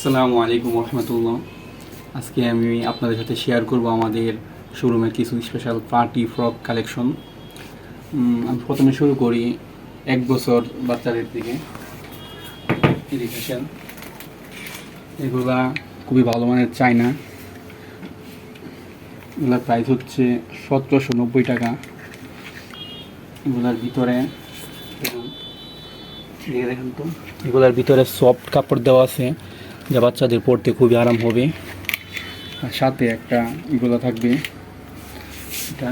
আসসালামু আলাইকুম রহমতুল্লাহ আজকে আমি আপনাদের সাথে শেয়ার করব আমাদের শোরুমের কিছু স্পেশাল পার্টি ফ্রক কালেকশন আমি প্রথমে শুরু করি এক বছর বাচ্চাদের দিকে এগুলা খুবই ভালো মানের চায়না। এগুলার প্রাইস হচ্ছে সতেরোশো নব্বই টাকা। এগুলার ভিতরে দেখুন, দেখেন তো এগুলার ভিতরে সফট কাপড় দেওয়া আছে। যা বাচ্চাদের পড়তে খুবই আরাম হবে। আর সাথে একটা এগুলো থাকবে। এটা,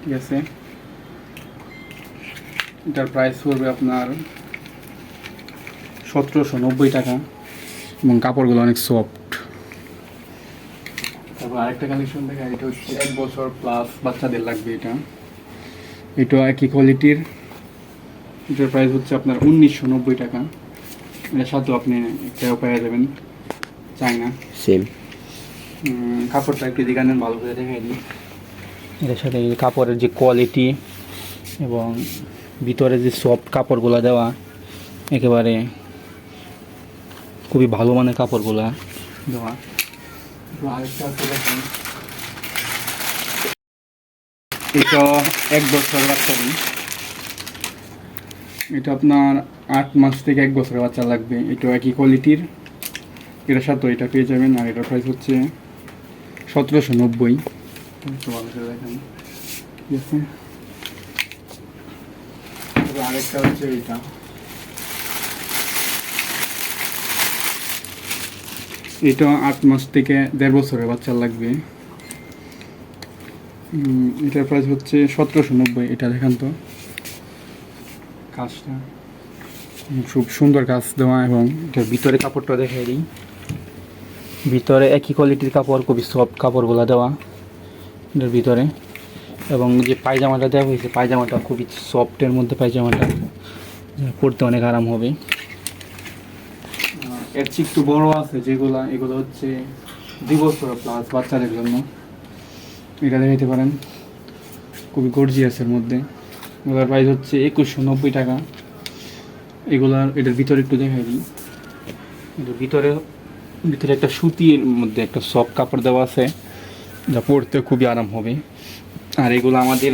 ঠিক আছে? এটার প্রাইস পড়বে আপনার সতেরোশো নব্বই টাকা এবং কাপড়গুলো অনেক সফট তারপর আরেকটা কালেকশন দেখা এটা হচ্ছে এক বছর প্লাস বাচ্চাদের লাগবে এটা। এটা একই কোয়ালিটির এটার প্রাইস হচ্ছে আপনার উনিশশো নব্বই টাকা। এটার সাথেও আপনি একটাও পেয়ে যাবেন চায়না। সেম উম, কাপড়টা একটু দিকে আনেন ভালো করে দেখাই দিই। এটার সাথে কাপড়ের যে কোয়ালিটি এবং ভিতরে যে সফট কাপড়গুলো দেওয়া একেবারে খুবই ভালো মানের কাপড়গুলা দেওয়া। এটা এক বছর এটা আপনার আট মাস থেকে এক বছরের বাচ্চা লাগবে এটা একই কোয়ালিটির এটার সাথে এটা পেয়ে যাবেন আর এটার প্রাইস হচ্ছে সতেরোশো নব্বই। দেখেন। আরেকটা হচ্ছে এইটা। এটা আট মাস থেকে দেড় বছরের বাচ্চা লাগবে। এটার প্রাইস হচ্ছে সতেরোশো নব্বই এটা দেখান তো। কাজটা। খুব সুন্দর কাজ দেওয়া এবং এটার ভিতরে কাপড়টা দেখাই দিই। ভিতরে একই কোয়ালিটির কাপড়, খুবই সফট কাপড়গুলো দেওয়া এটার ভিতরে। এবং যে পায়জামাটা দেওয়া হয়েছে, পায়জামাটা খুবই সফটের মধ্যে পায়জামাটা পরতে অনেক আরাম হবে। এর চেয়ে একটু বড় আছে যেগুলো, এগুলো হচ্ছে দুই বছর প্লাস বাচ্চাদের জন্য। এটা দেখাইতে পারেন। খুবই গর্জিয়াসের মধ্যে। এগুলোর প্রাইস হচ্ছে একুশশো নব্বই টাকা। এগুলার, এটার ভিতরে একটু দেখাই দিই। ভিতরে ভিতরে একটা সুতির মধ্যে একটা সফট কাপড় দেওয়া আছে, যা পরতে খুবই আরাম হবে। আর এগুলো আমাদের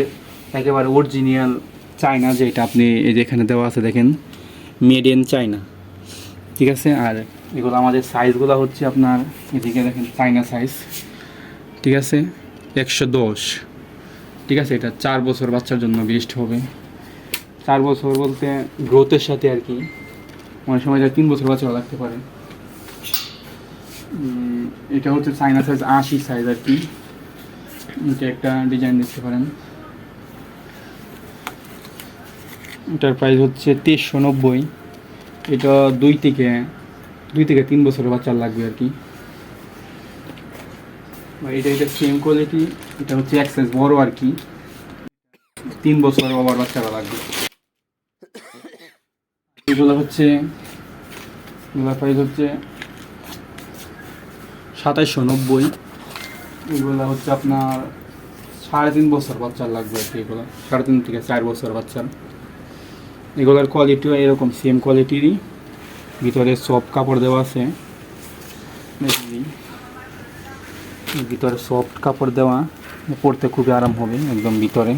একেবারে অরিজিনাল চায়না, যেটা আপনি এই যে এখানে দেওয়া আছে, দেখেন মেড ইন চায়না। ঠিক আছে? আর এগুলো আমাদের সাইজগুলো হচ্ছে আপনার, এদিকে দেখেন, চায়না সাইজ ঠিক আছে? একশো দশ। ঠিক আছে? এটা চার বছর বাচ্চার জন্য বেস্ট হবে। চার বছর বলতে গ্রোথের সাথে আর কি। অনেক সময় যা তিন বছর বাচ্চাও লাগতে পারে। এটা হচ্ছে চাইনা সাইজ আশি সাইজ আর কি। এটা একটা ডিজাইন দেখতে পারেন। এটার প্রাইস হচ্ছে তেইশশো নব্বই। এটা দুই থেকে দুই থেকে তিন বছরের বাচ্চার লাগবে আর কি। এটা এটা সেম কোয়ালিটি এটা হচ্ছে এক সাইজ বড় আর কি। তিন বছর বাবার বাচ্চারা লাগবে। এগুলো হচ্ছে এগুলোর প্রাইস হচ্ছে সাতাইশশো নব্বই। এগুলো হচ্ছে আপনার সাড়ে তিন বছর বাচ্চার লাগবে আর কি এগুলো। সাড়ে তিন থেকে চার বছর বাচ্চার। এগুলোর কোয়ালিটিও এরকম সেম কোয়ালিটিরই ভিতরে সব কাপড় দেওয়া আছে। ভিতরে সফট কাপড় দেওয়া। পরতে খুবই আরাম হবে একদম ভিতরে।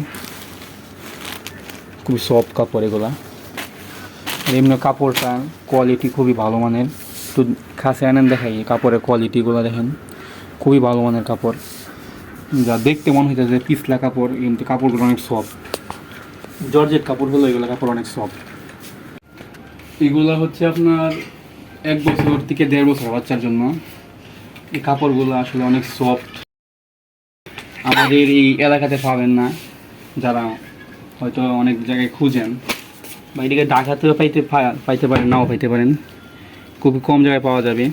খুবই সফট কাপড় এগুলা। এমনি কাপড়টা কোয়ালিটি খুবই ভালো মানের। একটু খাসে আনেন দেখাই কাপড়ের কোয়ালিটিগুলো দেখেন। খুবই ভালো মানের কাপড়। যা দেখতে মনে হইতে যে পিছলা কাপড়, কিন্তু কাপড়গুলো অনেক সফট জর্জেট কাপড় হলো এগুলো কাপড় অনেক সফট এগুলো হচ্ছে আপনার এক বছর থেকে দেড় বছর বাচ্চার জন্য। এই কাপড়গুলো আসলে অনেক সফট আমাদের এই এলাকাতে পাবেন না যারা হয়তো অনেক জায়গায় খুঁজেন। বা এদিকে ঢাকাতেও পাইতে পাইতে পারেন, নাও পাইতে পারেন। খুবই কম জায়গায় পাওয়া যাবে।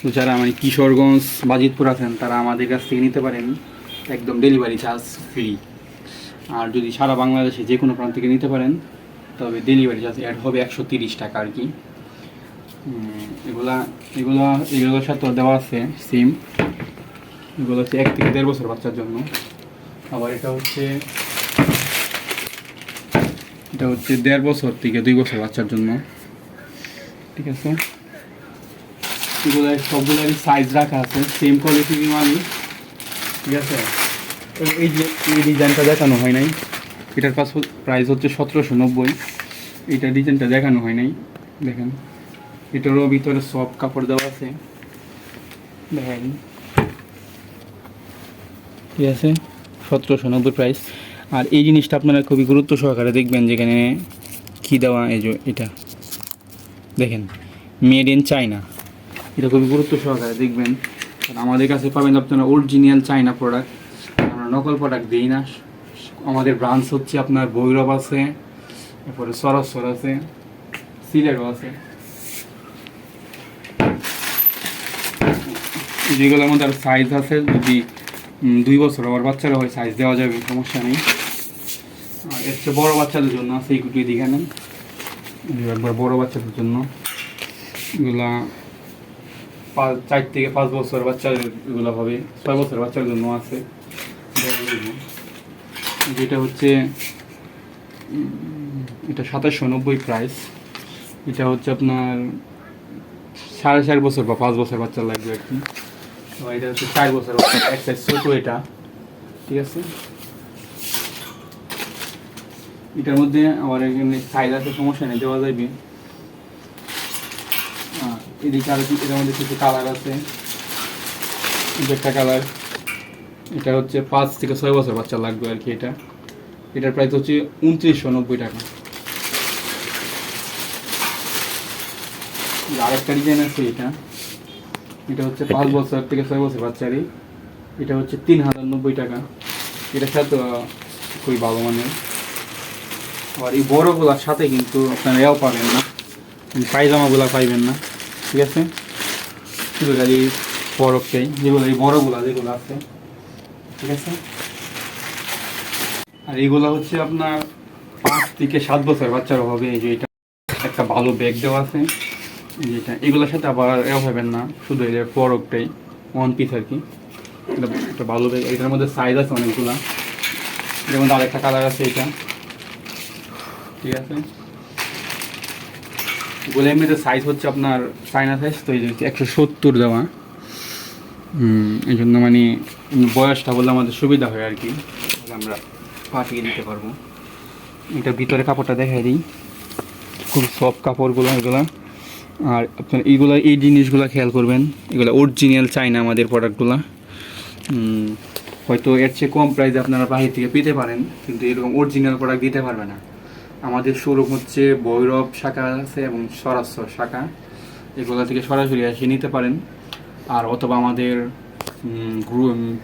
তো যারা মানে কিশোরগঞ্জ, বাজিতপুর আছেন, তারা আমাদের কাছ থেকে নিতে পারেন। একদম ডেলিভারি চার্জ ফ্রি আর যদি সারা বাংলাদেশে যে কোনো প্রান্ত থেকে নিতে পারেন, তবে ডেলিভারি চার্জ অ্যাড হবে একশো তিরিশ টাকা আর কি। এগুলা এগুলো এগুলোর সাথে দেওয়া আছে সিম এগুলো হচ্ছে এক থেকে দেড় বছর বাচ্চার জন্য। আবার এটা হচ্ছে এটা হচ্ছে দেড় বছর থেকে দুই বছর বাচ্চার জন্য। ঠিক আছে? এগুলো সাইজ রাখা আছে সেম কোয়ালিটির মালই ঠিক আছে? এই যে এই ডিজাইনটা দেখানো হয় নাই, এটার পাশ প্রাইস হচ্ছে সতেরোশো নব্বই। এইটা ডিজাইনটা দেখানো হয় নাই, দেখেন। এটারও ভিতরে সব কাপড় দেওয়া আছে। দেখেন। ঠিক আছে? সতেরোশো নব্বই প্রাইস আর এই জিনিসটা আপনারা খুবই গুরুত্ব সহকারে দেখবেন যেখানে কী দেওয়া, এই যে এটা। দেখেন মেড ইন চায়না এটা খুবই গুরুত্ব সহকারে দেখবেন। আমাদের কাছে পাবেন আপনারা অরিজিনাল চায়না প্রোডাক্ট আমরা নকল প্রোডাক্ট দিই না। আমাদের ব্রাঞ্চ হচ্ছে আপনার ভৈরব আছে তারপরে সরস্বর আছে, সিলেটও আছে। যেগুলোর মধ্যে আর সাইজ আছে, যদি দুই বছর আবার বাচ্চারা হয় সাইজ দেওয়া যাবে, সমস্যা নেই। চেয়ে বড়ো বাচ্চাদের জন্য আছে এইগুলো দিকে নেন। একবার বড়ো বাচ্চাদের জন্য। এগুলা পাঁচ, চার থেকে পাঁচ বছর বাচ্চাদের এগুলো হবে, ছয় বছর বাচ্চার জন্য আছে। যেটা হচ্ছে এটা সাতাশশো নব্বই প্রাইস এটা হচ্ছে আপনার সাড়ে চার বছর বা পাঁচ বছর বাচ্চা লাগবে আর কি। এটা হচ্ছে চার বছর এক সাইজ ছোটো এটা। ঠিক আছে? এটার মধ্যে আমার এখানে সাইজ আছে সমস্যা নেই দেওয়া যাবে এদিকে আরও কি- এটার মধ্যে কিছু কালার আছে। একটা কালার এটা হচ্ছে পাঁচ থেকে ছয় বছর বাচ্চা লাগবে আর কি এটা। এটার প্রাইস হচ্ছে উনত্রিশশো নব্বই টাকা। আরেকটা ডিজাইন আছে এটা। এটা হচ্ছে পাঁচ বছর থেকে ছয় বছর বাচ্চারই। এটা হচ্ছে তিন হাজার নব্বই টাকা। এটা সাথে খুবই ভালো মানের। আর এই বড়গুলার সাথে কিন্তু আপনারা এও পাবেন না। পায়জামাগুলা পাইবেন না, ঠিক আছে? শুধু খালি বরফটাই, যেগুলো এই বড়গুলা যেগুলো আছে, ঠিক আছে? আর এগুলো হচ্ছে আপনার পাঁচ থেকে সাত বছর বাচ্চারা হবে, এই যে এটা একটা ভালো ব্যাগ দেওয়া আছে। এই যে এটা, এগুলোর সাথে আবার এও পাবেন না, শুধু এই যে বরফটাই ওয়ান পিস আর কি। একটা ভালো ব্যাগ এটার মধ্যে সাইজ আছে অনেকগুলা। এটার মধ্যে আরেকটা কালার আছে এটা। ঠিক আছে। এগুলো এমনিতে সাইজ হচ্ছে আপনার চায়না সাইজ তো এই যে একশো সত্তর দেওয়া। এই জন্য মানে বয়সটা বললে আমাদের সুবিধা হয় আর কি। আমরা পাঠিয়ে দিতে পারব। এটা ভিতরে কাপড়টা দেখাই দিই। খুব সফট কাপড়গুলো, এগুলো। আর আপনার এইগুলো, এই জিনিসগুলো খেয়াল করবেন। এগুলো অরিজিনাল চায়না আমাদের প্রোডাক্টগুলো হয়তো এর চেয়ে কম প্রাইসে আপনারা বাহির থেকে পেতে পারেন, কিন্তু এরকম অরিজিনাল প্রোডাক্ট দিতে পারবে না। আমাদের শোরুম হচ্ছে ভৈরব শাখা আছে এবং সরাসর শাখা। এগুলো থেকে সরাসরি এসে নিতে পারেন। আর অথবা আমাদের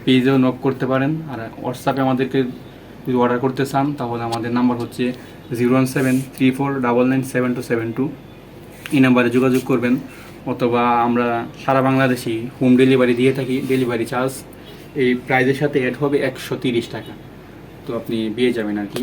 পেজেও নক করতে পারেন। আর হোয়াটসঅ্যাপে আমাদেরকে যদি অর্ডার করতে চান, তাহলে আমাদের নাম্বার হচ্ছে zero one seven three four double nine seven two seven two এই নাম্বারে যোগাযোগ করবেন। অথবা আমরা সারা বাংলাদেশি হোম ডেলিভারি দিয়ে থাকি ডেলিভারি চার্জ এই প্রাইজের সাথে অ্যাড হবে একশো তিরিশ টাকা। তো আপনি পেয়ে যাবেন আর কি।